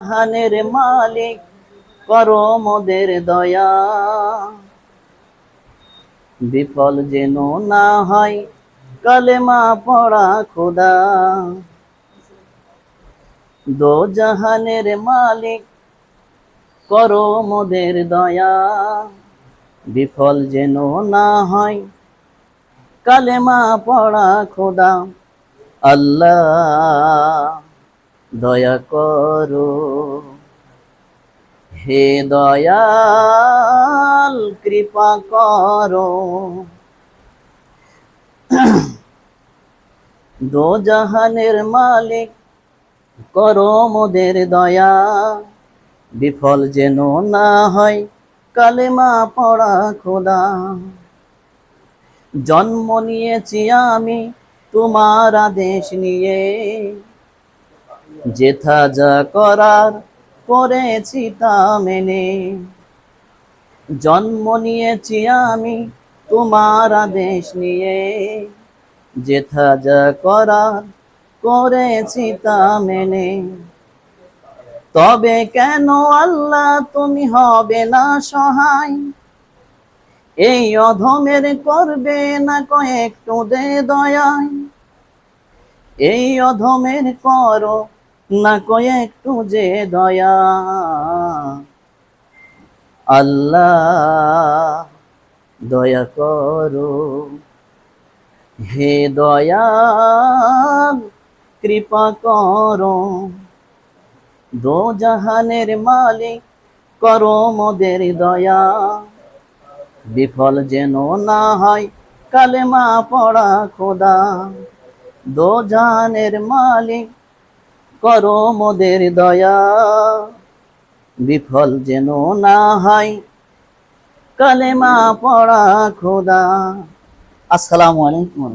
হানের মালিক, করো মোদের দয়া। বিফল যেন না হয়, কালেমা পড়া খোদা। দো জাহানের মালিক, করো মোদের দয়া। বিফল যেন না হয়, কালেমা পড়া খোদা। আল্লাহ দয়া করো। হে দয়াল, কৃপা করো। দো জাহানের মালিক, করো মোদের দয়া। বিফল যেন না হয়, কালেমা পড়া খোদা। জন্ম নিয়েছি আমি, তোমার আদেশ নিয়ে। যেথা যা করার করেছি তা মেনে। জন্ম নিয়েছি আমি তোমার আদেশ নিয়ে। যেথা যা করার করেছি তা মেনে। তবে কেন আল্লাহ তুমি হবে না সহায়? এই অধমের করবে না কয়েকটু দে দয়ায়। এই অধমের করো না কয়ে একটু যে দয়া। আল্লাহ, দয়া করো। হে দয়া কৃপা করো। দো জাহানের মালিক করো মোদের দয়া। বিফল যেন না হয় কালেমা পড়া খোদা। দো জাহানের মালিক করো মোদের দয়া। বিফল যেন না হয় কালেমা পড়া খোদা। আসসালামু আলাইকুম।